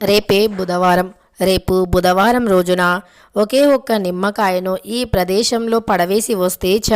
రేపే బుధవారం. రేపు బుధవారం రోజున ఒకే ఒక్క నిమ్మకాయను ఈ ప్రదేశంలో పడవేసి వస్తే చ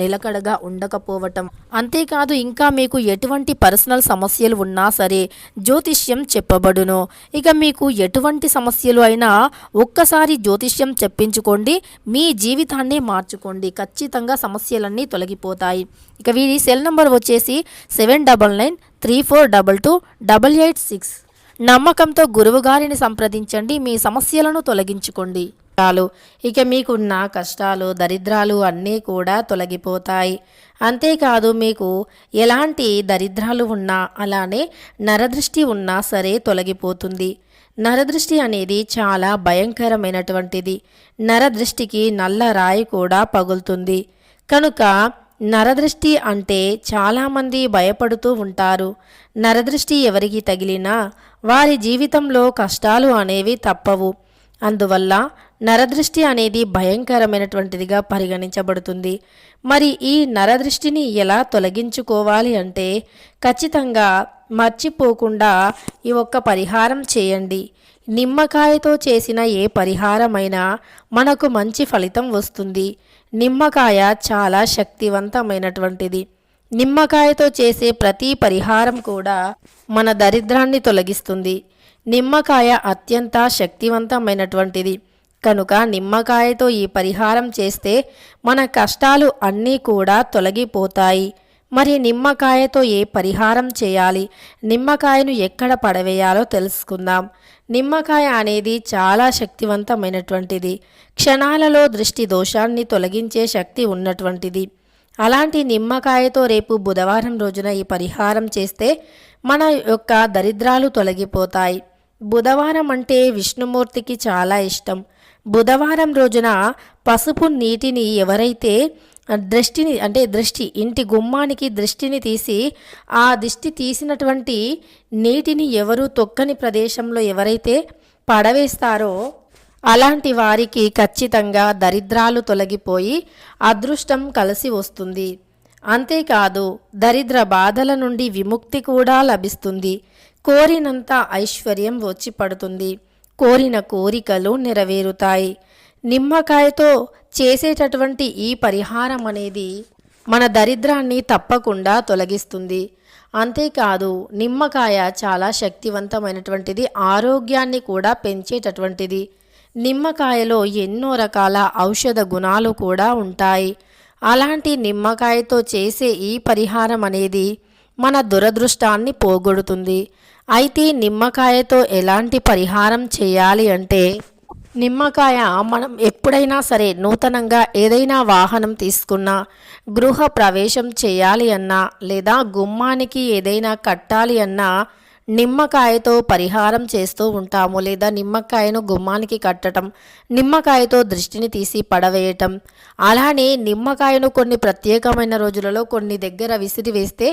నిలకడగా ఉండకపోవటం. అంతేకాదు ఇంకా మీకు ఎటువంటి పర్సనల్ సమస్యలు ఉన్నా సరే జ్యోతిష్యం చెప్పబడును. ఇక మీకు ఎటువంటి సమస్యలు అయినా ఒక్కసారి జ్యోతిష్యం చెప్పించుకోండి మీ జీవితాన్నే మార్చుకోండి. ఖచ్చితంగా సమస్యలన్నీ తొలగిపోతాయి. ఇక వీరి సెల్ నంబర్ వచ్చేసి seven double nine three four double two double eight six. నమ్మకంతో గురువుగారిని సంప్రదించండి మీ సమస్యలను తొలగించుకోండి. చాలు ఇక మీకున్న కష్టాలు దరిద్రాలు అన్నీ కూడా తొలగిపోతాయి. అంతేకాదు మీకు ఎలాంటి దరిద్రాలు ఉన్నా అలానే నరదృష్టి ఉన్నా సరే తొలగిపోతుంది. నరదృష్టి అనేది చాలా భయంకరమైనటువంటిది. నరదృష్టికి నల్ల రాయి కూడా పగులుతుంది. కనుక నరదృష్టి అంటే చాలామంది భయపడుతూ ఉంటారు. నరదృష్టి ఎవరికి తగిలినా వారి జీవితంలో కష్టాలు అనేవి తప్పవు. అందువల్ల నరదృష్టి అనేది భయంకరమైనటువంటిదిగా పరిగణించబడుతుంది. మరి ఈ నరదృష్టిని ఎలా తొలగించుకోవాలి అంటే ఖచ్చితంగా మర్చిపోకుండా ఈ ఒక్క పరిహారం చేయండి. నిమ్మకాయతో చేసిన ఏ పరిహారమైనా మనకు మంచి ఫలితం వస్తుంది. నిమ్మకాయ చాలా శక్తివంతమైనటువంటిది. నిమ్మకాయతో చేసే ప్రతి పరిహారం కూడా మన దరిద్రాన్ని తొలగిస్తుంది. నిమ్మకాయ అత్యంత శక్తివంతమైనటువంటిది. కనుక నిమ్మకాయతో ఈ పరిహారం చేస్తే మన కష్టాలు అన్నీ కూడా తొలగిపోతాయి. మరి నిమ్మకాయతో ఏ పరిహారం చేయాలి? నిమ్మకాయను ఎక్కడ పడవేయాలో తెలుసుకుందాం. నిమ్మకాయ అనేది చాలా శక్తివంతమైనటువంటిది. క్షణాలలో దృష్టి దోషాన్ని తొలగించే శక్తి ఉన్నటువంటిది. అలాంటి నిమ్మకాయతో రేపు బుధవారం రోజున ఈ పరిహారం చేస్తే మన యొక్క దరిద్రాలు తొలగిపోతాయి. బుధవారం అంటే విష్ణుమూర్తికి చాలా ఇష్టం. బుధవారం రోజున పసుపు నీటిని ఎవరైతే దృష్టిని అంటే దృష్టి ఇంటి గుమ్మానికి దృష్టిని తీసి ఆ దృష్టి తీసినటువంటి నీటిని ఎవరు తొక్కని ప్రదేశంలో ఎవరైతే పడవేస్తారో అలాంటి వారికి ఖచ్చితంగా దరిద్రాలు తొలగిపోయి అదృష్టం కలిసి వస్తుంది. అంతేకాదు దరిద్ర బాధల నుండి విముక్తి కూడా లభిస్తుంది. కోరినంత ఐశ్వర్యం వచ్చి పడుతుంది. కోరిన కోరికలు నెరవేరుతాయి. నిమ్మకాయతో చేసేటటువంటి ఈ పరిహారం అనేది మన దరిద్రాన్ని తప్పకుండా తొలగిస్తుంది. అంతేకాదు నిమ్మకాయ చాలా శక్తివంతమైనటువంటిది ఆరోగ్యాన్ని కూడా పెంచేటటువంటిది. నిమ్మకాయలో ఎన్నో రకాల ఔషధ గుణాలు కూడా ఉంటాయి. అలాంటి నిమ్మకాయతో చేసే ఈ పరిహారం అనేది మన దురదృష్టాన్ని పోగొడుతుంది. అయితే నిమ్మకాయతో ఎలాంటి పరిహారం చేయాలి అంటే నిమ్మకాయ మనం ఎప్పుడైనా సరే నూతనంగా ఏదైనా వాహనం తీసుకున్నా గృహ ప్రవేశం చేయాలి అన్నా లేదా గుమ్మానికి ఏదైనా కట్టాలి అన్నా నిమ్మకాయతో పరిహారం చేస్తూ ఉంటాము. లేదా నిమ్మకాయను గుమ్మానికి కట్టడం నిమ్మకాయతో దృష్టిని తీసి పడవేయటం. అలానే నిమ్మకాయను కొన్ని ప్రత్యేకమైన రోజులలో కొన్ని దగ్గర విసిరి వేస్తే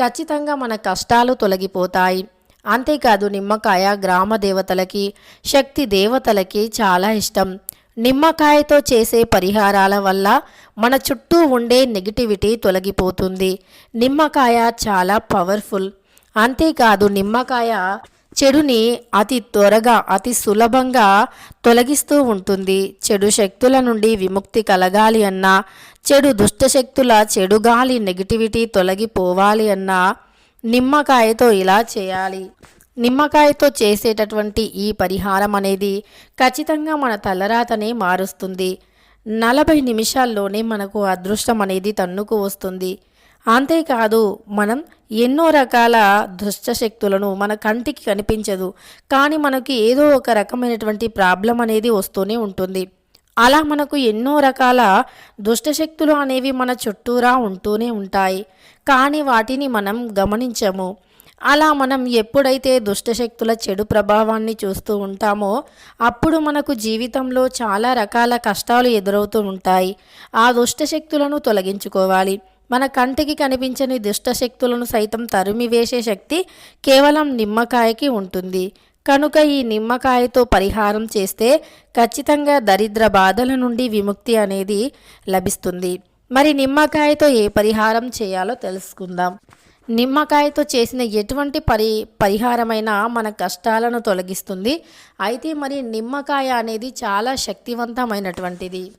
ఖచ్చితంగా మన కష్టాలు తొలగిపోతాయి. అంతేకాదు నిమ్మకాయ గ్రామ దేవతలకి శక్తి దేవతలకి చాలా ఇష్టం. నిమ్మకాయతో చేసే పరిహారాల వల్ల మన చుట్టూ ఉండే నెగిటివిటీ తొలగిపోతుంది. నిమ్మకాయ చాలా పవర్ఫుల్. అంతేకాదు నిమ్మకాయ చెడుని అతి త్వరగా అతి సులభంగా తొలగిస్తూ ఉంటుంది. చెడు శక్తుల నుండి విముక్తి కలగాలి అన్నా చెడు దుష్టశక్తుల చెడు గాలి నెగిటివిటీ తొలగిపోవాలి అన్నా నిమ్మకాయతో ఇలా చేయాలి. నిమ్మకాయతో చేసేటటువంటి ఈ పరిహారం అనేది ఖచ్చితంగా మన తలరాతనే మారుస్తుంది. నలభై నిమిషాల్లోనే మనకు అదృష్టం అనేది తన్నుకు వస్తుంది. అంతేకాదు మనం ఎన్నో రకాల దుష్ట శక్తులను మన కంటికి కనిపించదు. కానీ మనకి ఏదో ఒక రకమైనటువంటి ప్రాబ్లం అనేది వస్తూనే ఉంటుంది. అలా మనకు ఎన్నో రకాల దుష్టశక్తులు అనేవి మన చుట్టూరా ఉంటూనే ఉంటాయి. కానీ వాటిని మనం గమనించము. అలా మనం ఎప్పుడైతే దుష్టశక్తుల చెడు ప్రభావాన్ని చూస్తూ ఉంటామో అప్పుడు మనకు జీవితంలో చాలా రకాల కష్టాలు ఎదురవుతూ ఉంటాయి. ఆ దుష్టశక్తులను తొలగించుకోవాలి. మన కంటికి కనిపించని దుష్టశక్తులను సైతం తరిమివేసే శక్తి కేవలం నిమ్మకాయకి ఉంటుంది. కనుక ఈ నిమ్మకాయతో పరిహారం చేస్తే ఖచ్చితంగా దరిద్ర బాధల నుండి విముక్తి అనేది లభిస్తుంది. మరి నిమ్మకాయతో ఏ పరిహారం చేయాలో తెలుసుకుందాం. నిమ్మకాయతో చేసిన ఎటువంటి పరి పరిహారమైనా మన కష్టాలను తొలగిస్తుంది. అయితే మరి నిమ్మకాయ అనేది చాలా శక్తివంతమైనటువంటిది.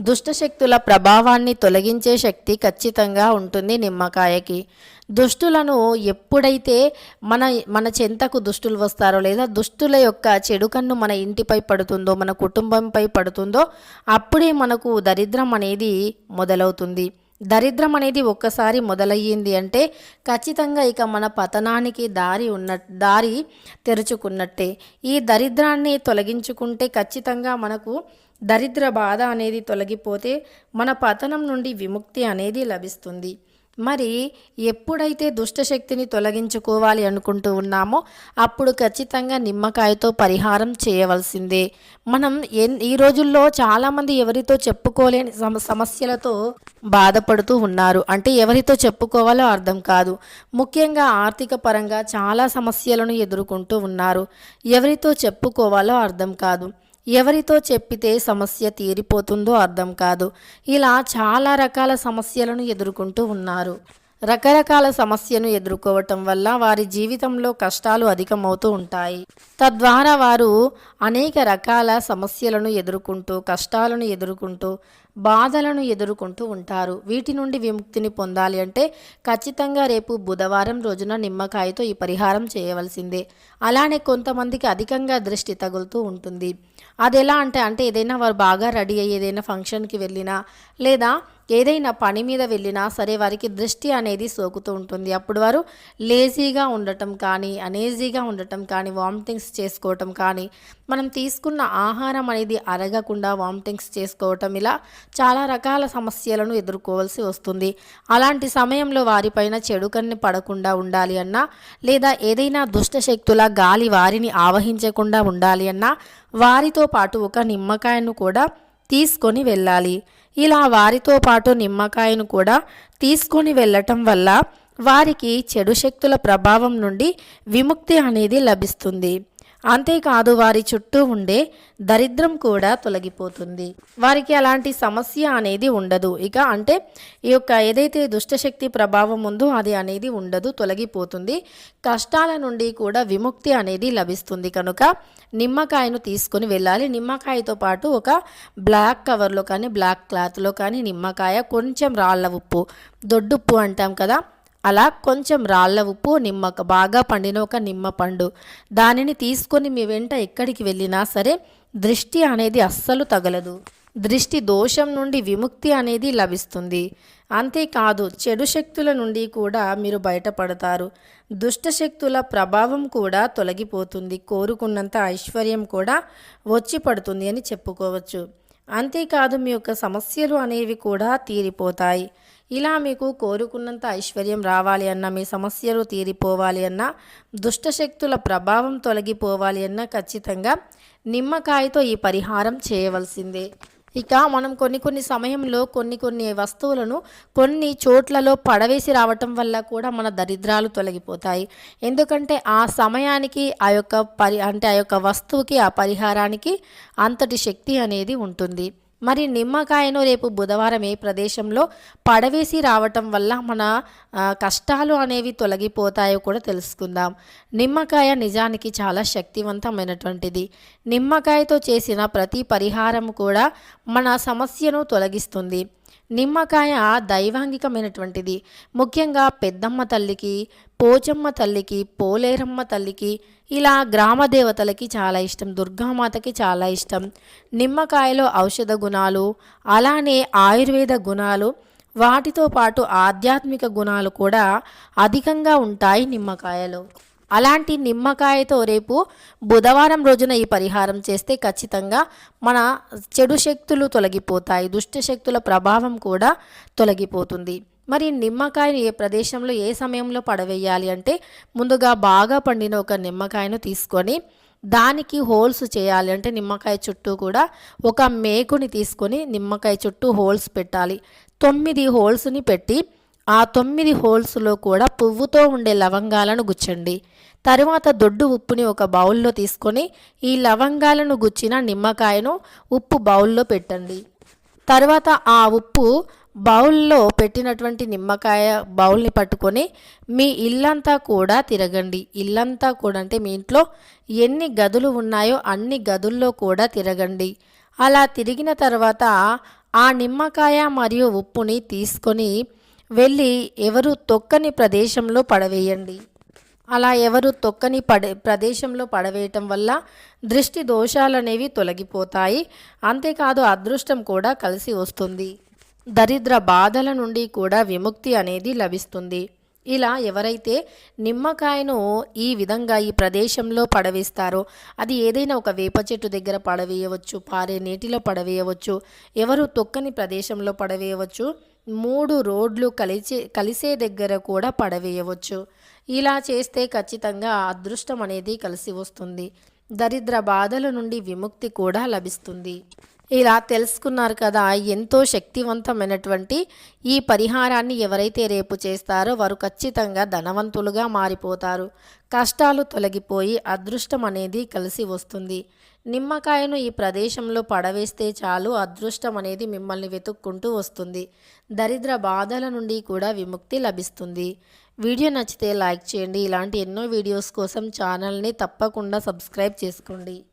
దుష్టశక్తుల ప్రభావాన్ని తొలగించే శక్తి ఖచ్చితంగా ఉంటుంది నిమ్మకాయకి. దుష్టులను ఎప్పుడైతే మన మన చెంతకు దుష్టులు వస్తారో లేదా దుష్టుల యొక్క చెడు కన్ను మన ఇంటిపై పడుతుందో మన కుటుంబంపై పడుతుందో అప్పుడే మనకు దరిద్రం అనేది మొదలవుతుంది. దరిద్రం అనేది ఒక్కసారి మొదలయ్యింది అంటే ఖచ్చితంగా ఇక మన పతనానికి దారి ఉన్న దారి తెరుచుకున్నట్టే. ఈ దరిద్రాన్ని తొలగించుకుంటే ఖచ్చితంగా మనకు దరిద్ర బాధ అనేది తొలగిపోతే మన పతనం నుండి విముక్తి అనేది లభిస్తుంది. మరి ఎప్పుడైతే దుష్టశక్తిని తొలగించుకోవాలి అనుకుంటూ ఉన్నామో అప్పుడు ఖచ్చితంగా నిమ్మకాయతో పరిహారం చేయవలసిందే. మనం ఎన్ ఈ రోజుల్లో చాలామంది ఎవరితో చెప్పుకోలేని సమ సమస్యలతో బాధపడుతూ ఉన్నారు. అంటే ఎవరితో చెప్పుకోవాలో అర్థం కాదు. ముఖ్యంగా ఆర్థిక పరంగా చాలా సమస్యలను ఎదుర్కొంటూ ఉన్నారు. ఎవరితో చెప్పుకోవాలో అర్థం కాదు. ఎవరితో చెప్పితే సమస్య తీరిపోతుందో అర్థం కాదు. ఇలా చాలా రకాల సమస్యలను ఎదుర్కొంటూ ఉన్నారు. రకరకాల సమస్యను ఎదుర్కోవటం వల్ల వారి జీవితంలో కష్టాలు అధికమవుతూ ఉంటాయి. తద్వారా వారు అనేక రకాల సమస్యలను ఎదుర్కొంటూ కష్టాలను ఎదుర్కొంటూ బాధలను ఎదుర్కొంటూ ఉంటారు. వీటి నుండి విముక్తిని పొందాలి అంటే ఖచ్చితంగా రేపు బుధవారం రోజున నిమ్మకాయతో ఈ పరిహారం చేయవలసిందే. అలానే కొంతమందికి అధికంగా దృష్టి తగులుతూ ఉంటుంది. అది ఎలా అంటే అంటే ఏదైనా వారు బాగా రెడీ అయ్యి ఏదైనా ఫంక్షన్కి వెళ్ళినా లేదా ఏదైనా పని మీద వెళ్ళినా సరే వారికి దృష్టి అనేది సోకుతూ ఉంటుంది. అప్పుడు వారు లేజీగా ఉండటం కానీ అనేజీగా ఉండటం కానీ వామిటింగ్స్ చేసుకోవటం కానీ మనం తీసుకున్న ఆహారం అనేది అరగకుండా వామిటింగ్స్ చేసుకోవటం ఇలా చాలా రకాల సమస్యలను ఎదుర్కోవాల్సి వస్తుంది. అలాంటి సమయంలో వారిపైన చెడుకన్ని పడకుండా ఉండాలి అన్నా లేదా ఏదైనా దుష్ట శక్తుల గాలి వారిని ఆవహించకుండా ఉండాలి అన్నా వారితో పాటు ఒక నిమ్మకాయను కూడా తీసుకొని వెళ్ళాలి. ఇలా వారితో పాటు నిమ్మకాయను కూడా తీసుకొని వెళ్ళటం వల్ల వారికి చెడు శక్తుల ప్రభావం నుండి విముక్తి అనేది లభిస్తుంది. అంతేకాదు వారి చుట్టూ ఉండే దరిద్రం కూడా తొలగిపోతుంది. వారికి అలాంటి సమస్య అనేది ఉండదు. ఇక అంటే ఈ యొక్క ఏదైతే దుష్టశక్తి ప్రభావం ఉందో అది అనేది ఉండదు తొలగిపోతుంది. కష్టాల నుండి కూడా విముక్తి అనేది లభిస్తుంది. కనుక నిమ్మకాయను తీసుకొని వెళ్ళాలి. నిమ్మకాయతో పాటు ఒక బ్లాక్ కవర్లో కానీ బ్లాక్ క్లాత్లో కానీ నిమ్మకాయ కొంచెం రాళ్ళ ఉప్పు దొడ్డుప్పు అంటాం కదా అలా కొంచెం రాళ్ళ ఉప్పు నిమ్మక బాగా పండిన ఒక నిమ్మ పండు. దానిని తీసుకొని మీ వెంట ఎక్కడికి వెళ్ళినా సరే దృష్టి అనేది అస్సలు తగలదు. దృష్టి దోషం నుండి విముక్తి అనేది లభిస్తుంది. అంతేకాదు చెడు శక్తుల నుండి కూడా మీరు బయటపడతారు. దుష్ట శక్తుల ప్రభావం కూడా తొలగిపోతుంది. కోరుకున్నంత ఐశ్వర్యం కూడా వచ్చి పడుతుంది అని చెప్పుకోవచ్చు. అంతేకాదు మీ యొక్క సమస్యలు అనేవి కూడా తీరిపోతాయి. ఇలా మీకు కోరుకున్నంత ఐశ్వర్యం రావాలి అన్నా మీ సమస్యలు తీరిపోవాలి అన్నా దుష్టశక్తుల ప్రభావం తొలగిపోవాలి అన్నా ఖచ్చితంగా నిమ్మకాయతో ఈ పరిహారం చేయవలసిందే. ఇక మనం కొన్ని కొన్ని సమయంలో కొన్ని కొన్ని వస్తువులను కొన్ని చోట్లలో పడవేసి రావటం వల్ల కూడా మన దరిద్రాలు తొలగిపోతాయి. ఎందుకంటే ఆ సమయానికి ఆ యొక్క పరి అంటే ఆ యొక్క వస్తువుకి ఆ పరిహారానికి అంతటి శక్తి అనేది ఉంటుంది. మరి నిమ్మకాయను రేపు బుధవారం ఏ ప్రదేశంలో పడవేసి రావటం వల్ల మన కష్టాలు అనేవి తొలగిపోతాయో కూడా తెలుసుకుందాం. నిమ్మకాయ నిజానికి చాలా శక్తివంతమైనటువంటిది. నిమ్మకాయతో చేసిన ప్రతి పరిహారం కూడా మన సమస్యను తొలగిస్తుంది. నిమ్మకాయ దైవాంగికమైనటువంటిది. ముఖ్యంగా పెద్దమ్మ తల్లికి పోచమ్మ తల్లికి పోలేరమ్మ తల్లికి ఇలా గ్రామ దేవతలకి చాలా ఇష్టం దుర్గామాతకి చాలా ఇష్టం. నిమ్మకాయలో ఔషధ గుణాలు అలానే ఆయుర్వేద గుణాలు వాటితో పాటు ఆధ్యాత్మిక గుణాలు కూడా అధికంగా ఉంటాయి నిమ్మకాయలో. అలాంటి నిమ్మకాయతో రేపు బుధవారం రోజున ఈ పరిహారం చేస్తే ఖచ్చితంగా మన చెడు శక్తులు తొలగిపోతాయి దుష్ట శక్తుల ప్రభావం కూడా తొలగిపోతుంది. మరి నిమ్మకాయను ఏ ప్రదేశంలో ఏ సమయంలో పడవేయాలి అంటే ముందుగా బాగా పండిన ఒక నిమ్మకాయను తీసుకొని దానికి హోల్స్ చేయాలి అంటే నిమ్మకాయ చుట్టూ కూడా ఒక మేకుని తీసుకొని నిమ్మకాయ చుట్టూ హోల్స్ పెట్టాలి. తొమ్మిది హోల్స్ని పెట్టి ఆ తొమ్మిది హోల్స్లో కూడా పువ్వుతో ఉండే లవంగాలను గుచ్చండి తరువాత దొడ్డు ఉప్పుని ఒక బౌల్లో తీసుకొని ఈ లవంగాలను గుచ్చిన నిమ్మకాయను ఉప్పు బౌల్లో పెట్టండి. తర్వాత ఆ ఉప్పు బౌల్లో పెట్టినటువంటి నిమ్మకాయ బౌల్ని పట్టుకొని మీ ఇల్లంతా కూడా తిరగండి. ఇల్లంతా కూడా అంటే మీ ఇంట్లో ఎన్ని గదులు ఉన్నాయో అన్ని గదుల్లో కూడా తిరగండి. అలా తిరిగిన తర్వాత ఆ నిమ్మకాయ మరియు ఉప్పుని తీసుకొని వెళ్ళి ఎవరు తొక్కని ప్రదేశంలో పడవేయండి. అలా ఎవరు తొక్కని పడే ప్రదేశంలో పడవేయటం వల్ల దృష్టి దోషాలు అనేవి తొలగిపోతాయి. అంతేకాదు అదృష్టం కూడా కలిసి వస్తుంది. దరిద్ర బాధల నుండి కూడా విముక్తి అనేది లభిస్తుంది. ఇలా ఎవరైతే నిమ్మకాయను ఈ విధంగా ఈ ప్రదేశంలో పడవేస్తారో అది ఏదైనా ఒక వేప చెట్టు దగ్గర పడవేయవచ్చు పారే నీటిలో పడవేయవచ్చు ఎవరు తొక్కని ప్రదేశంలో పడవేయవచ్చు మూడు రోడ్లు కలిసే కలిసే దగ్గర కూడా పడవేయవచ్చు. ఇలా చేస్తే ఖచ్చితంగా అదృష్టం అనేది కలిసి వస్తుంది. దరిద్ర బాధల నుండి విముక్తి కూడా లభిస్తుంది. ఇలా తెలుసుకున్నారు కదా ఎంతో శక్తివంతమైనటువంటి ఈ పరిహారాన్ని ఎవరైతే రేపు చేస్తారో వారు ఖచ్చితంగా ధనవంతులుగా మారిపోతారు. కష్టాలు తొలగిపోయి అదృష్టం అనేది కలిసి వస్తుంది. నిమ్మకాయను ఈ ప్రదేశంలో పడవేస్తే చాలు అదృష్టం అనేది మిమ్మల్ని వెతుక్కుంటూ వస్తుంది. దరిద్ర బాధల నుండి కూడా విముక్తి లభిస్తుంది. వీడియో నచ్చితే లైక్ చేయండి. ఇలాంటి ఎన్నో వీడియోస్ కోసం ఛానల్ని తప్పకుండా సబ్స్క్రైబ్ చేసుకోండి.